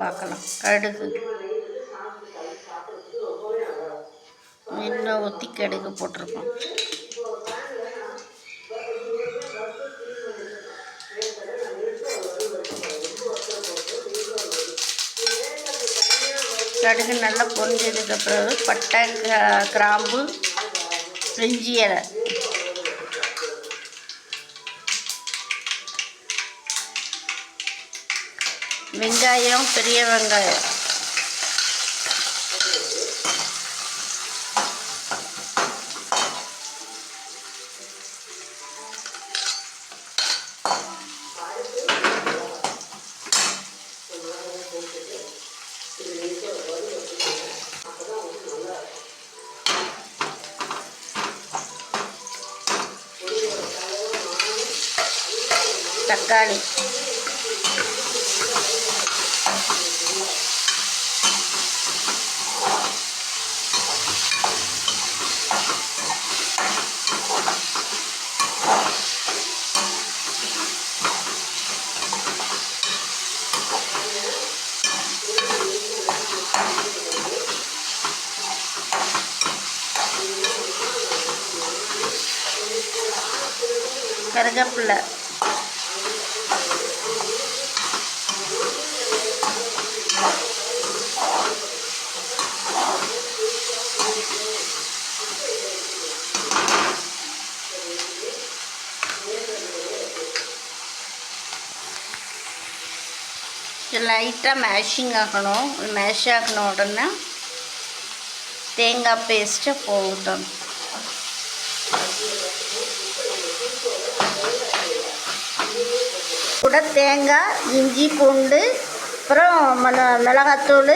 பார்க்கலாம். கடுகு. எண்ணெய் ஊற்றி கடுகு போட்டிருக்கோம். கடுகு நல்லா பொரிஞ்சதுக்கு பிறகு பட்டை கிராம்பு செஞ்சி இலை. வெங்காயம் பெரிய வெங்காயம். தக்காளி. கருகப்பில்லை. லைட்டாக மேஷிங் ஆகணும். மேஷ் ஆகின உடனே தேங்காய் பேஸ்ட்டை போதும் கூட தேங்காய் இஞ்சி பூண்டு அப்புறம் மிளகாத்தூள்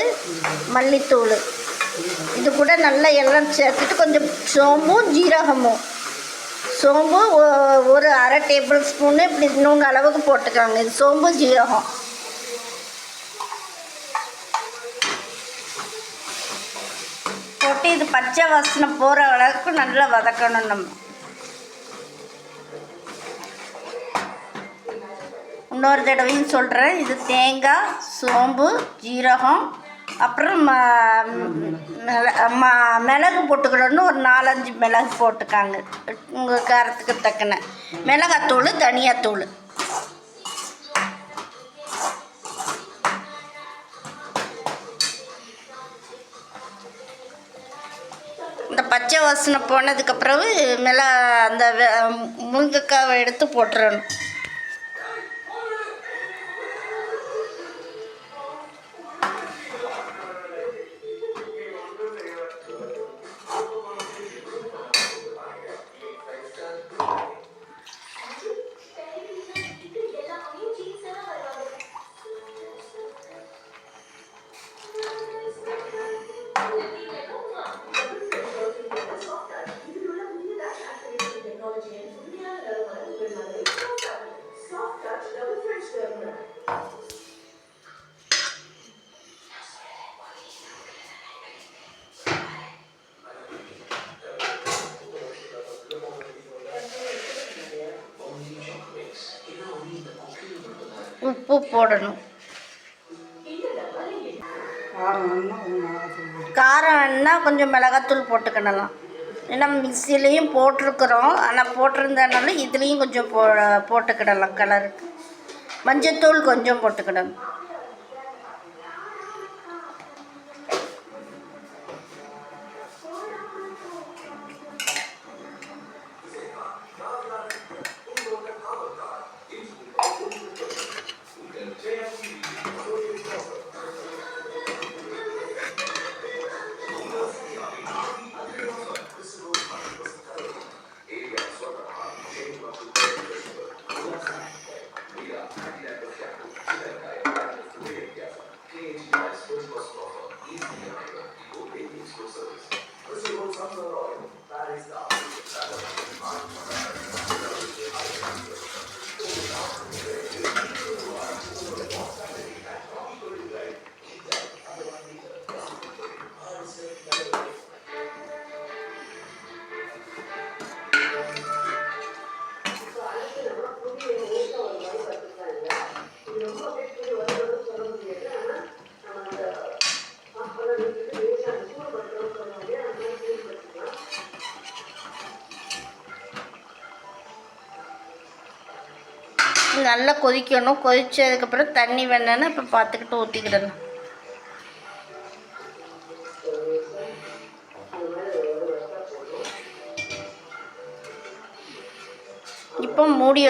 மல்லித்தூள். இது கூட நல்லா எல்லாம் சேர்த்துட்டு கொஞ்சம் சோம்பும் ஜீரகமும். சோம்பு ஒரு அரை டேபிள் ஸ்பூனு இப்படி இன்னொன்று அளவுக்கு போட்டுக்கோங்க. இது சோம்பு ஜீரகம். போட்டு இது பச்சை வாசனை போகிற அளவுக்கு நல்லா வதக்கணும் நம்ம. இன்னொரு தடவையும் சொல்கிறேன் இது தேங்காய் சோம்பு ஜீரகம் அப்புறம் ம- மிள- ம- மிளகு போட்டுக்கணும்னு ஒரு நாலஞ்சு மிளகு போட்டுக்காங்க. உங்கள் காரத்துக்கு தக்கன மிளகாத்தூள் தனியாத்தூள். இந்த பச்சை வாசனை போனதுக்கு பிறகு மிளகா அந்த முருங்கைக்காவை எடுத்து போட்டுறணும். உப்பு போடணும். காரம் வேணும்னா கொஞ்சம் மிளகாத்தூள் போட்டு காரம் வேணுன்னா கொஞ்சம் மிளகாத்தூள் போட்டுக்கிடலாம். ஏன்னா மிக்சிலையும் போட்டிருக்கிறோம். ஆனால் போட்டிருந்தனால இதுலேயும் கொஞ்சம் போ போட்டுக்கிடலாம் கலருக்கு மஞ்சத்தூள் கொஞ்சம் போட்டுக்கிடணும். from the Lord. That is the opposite of the நல்லா கொதிக்கணும். கொதிச்சதுக்கப்புறம் தண்ணி வேணுன்னா இப்போ பார்த்துக்கிட்டு ஊற்றிக்கிடணும் இப்போ மூடி